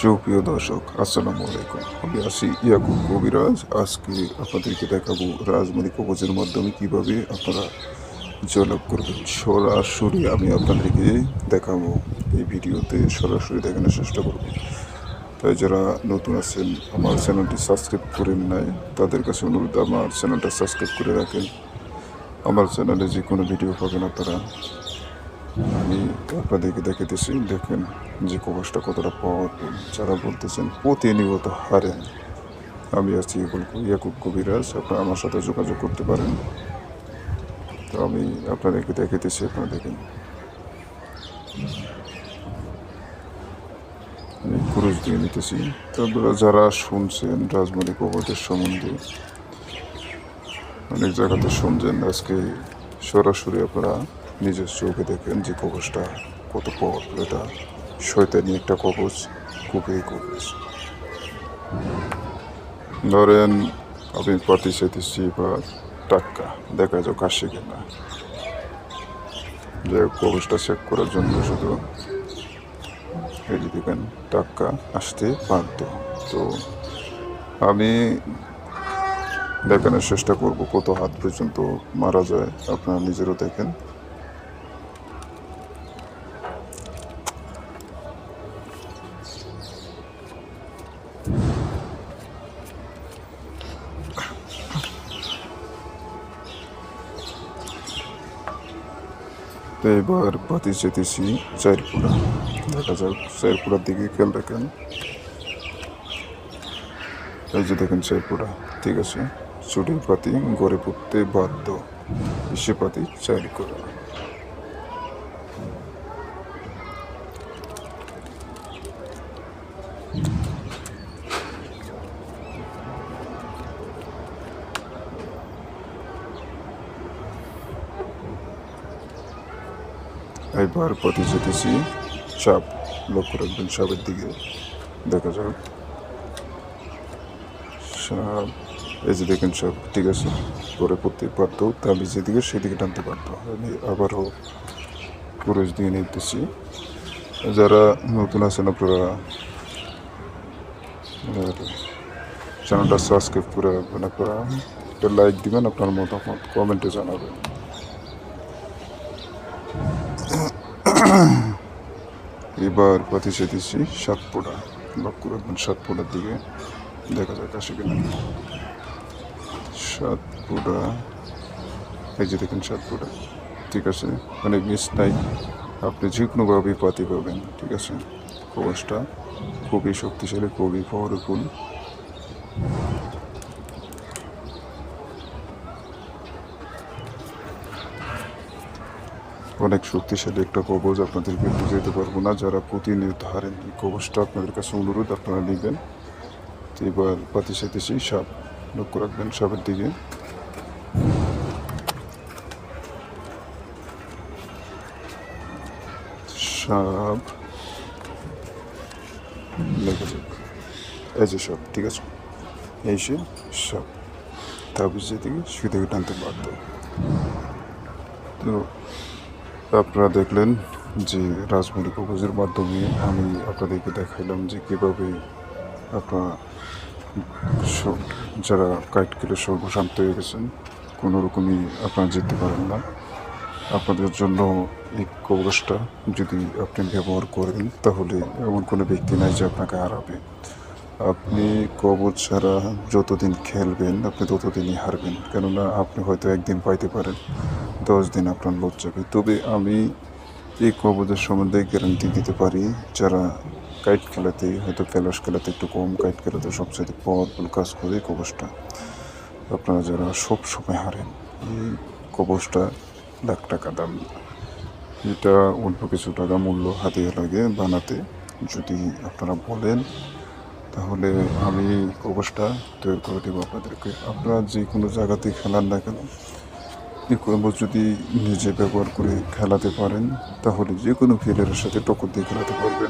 সুপ্রিয় দর্শক, আসসালামু আলাইকুম। আমি আছি ইয়াকুব কবিরাজ। আজকে আপনাদেরকে দেখাবো রাজমণি কবচের মাধ্যমে কীভাবে আপনারা জয়লাভ করবেন। সরাসরি আমি আপনাদেরকে দেখাবো এই ভিডিওতে, সরাসরি দেখানোর চেষ্টা করব। তাই যারা নতুন আছেন, আমার চ্যানেলটি সাবস্ক্রাইব করেন নাই, তাদের কাছে অনুরোধ, আমার চ্যানেলটা সাবস্ক্রাইব করে রাখেন। আমার চ্যানেলে যে কোনো ভিডিও পাবেন আপনারা। আপনাদেরকে দেখাতেছি দেখেন, যে কবচটা কতটা পাওয়ারফুল। যারা বলতেছেন, প্রতিনিয়ত হারে আমি আছি ইয়াকুব কবিরাজ। আপনারা আমার সাথে যোগাযোগ করতে পারেন। তো আমি আপনাদেরকে দেখাতেছি আপনারা দেখেন। কুরুশ দিয়ে নিতেছি। তো আপনারা যারা শুনছেন রাজমণি কবচের সম্বন্ধে, অনেক জায়গাতে শুনছেন। আজকে সরাসরি আপনারা নিজের চোখে দেখেন যে কবচটা কত পাওয়ারফুল এটা শয়তানি একটা কবচ, খুবই কবচ। ধরেন আপনি পাতি চাইতেছি বা টাক্কা দেখা যাও কাশি কিনা। যে কবচটা চেক করার জন্য শুধু এই দেখেন টাক্কা আসতে বাধ্য। তো আমি দেখানোর চেষ্টা করব কত হাত পর্যন্ত মারা যায়, আপনারা নিজেরও দেখেন। তো এবার পাতি যেতেছি চারপুরা দেখা যাক চারপুরার দিকে খেয়াল রাখেন এই যে দেখেন চারপুরা ঠিক আছে? চুটির পাতি গড়ে পড়তে বাধ্য। ইসে পাতি চার এবার পথে যেতেছি। সাপ লক্ষ্য রাখবেন সাপের দিকে দেখা যাক। সাপ এই যে দেখেন সাপ ঠিক আছে? পরে পড়তে পারতো, তা আমি যেদিকে সেদিকে টানতে পারতো। আমি আবারও পুরুষ দিয়ে নিতেছি। যারা নতুন আছেন আপনারা চ্যানেলটা সাবস্ক্রাইব করে রাখবেন আপনারা। একটা লাইক দিবেন, আপনার মতামত কমেন্টে জানাবেন। এবার পথে যেতেছি সাতপুরা লক্ষ্য রাখবেন সাতপুরার দিকে। দেখা যাক, আসে কিনা। সাতপুরা, এই যে দেখেন সাতপুরা, ঠিক আছে? মানে মিস নাই আপনি যে কোনোভাবেই পাতি পাবেন ঠিক আছে? কবচটা খুবই শক্তিশালী, খুবই পাওয়ারফুল অনেক শক্তিশালী একটা কবচ আপনাদেরকে বুঝাইতে পারব না। যারা প্রতিনিয়ত হারেন, এই কবচটা আপনাদের কাছে অনুরোধ, আপনারা নেবেন। তো এবার পাতি সাথেছি সাপ লক্ষ্য রাখবেন, সাপের দিকে। সাপ এই যে সাপ, ঠিক আছে? এই সে সাপ। তারপর যেদিকে, সেদিকে টানতে বাধ্য। তো আপনারা দেখলেন যে রাজমণি কবজের মাধ্যমে আমি আপনাদেরকে দেখাইলাম যে কীভাবে আপনারা যারা কাইট কেটে সর্বশান্ত হয়ে গেছেন, কোনো রকমই আপনারা যেতে পারেন না। আপনাদের জন্য এই কবজটা যদি আপনি ব্যবহার করেন, তাহলে এমন কোনো ব্যক্তি নাই যে আপনাকে হারাবে। আপনি কবচ ছাড়া যতদিন খেলবেন, আপনি ততদিনই হারবেন। কেননা আপনি হয়তো একদিন পাইতে পারেন। দশ দিন আপনার লোভ যাবে। তবে আমি এই কবচের সম্বন্ধে গ্যারান্টি দিতে পারি, যারা কাইট খেলাতে, হয়তো ক্যালাস খেলাতে একটু কম কাইট খেলাতে সবচেয়ে পাওয়ারফুল কাজ করে এই কবচটা আপনারা যারা সব সময় হারেন, এই কবচটা লাখ টাকা দাম। এটা অল্প কিছু টাকা মূল্য হাতিয়ে লাগে বানাতে। যদি আপনারা বলেন, তাহলে আমি কবচটা তৈরি করে দেবো আপনাদেরকে। আপনারা যে কোনো জায়গাতেই খেলান না কেন কবচ যদি নিজে ব্যবহার করে খেলাতে পারেন, তাহলে যে কোনো ফিল্ডের সাথে টক্কর দিয়ে খেলাতে পারবেন।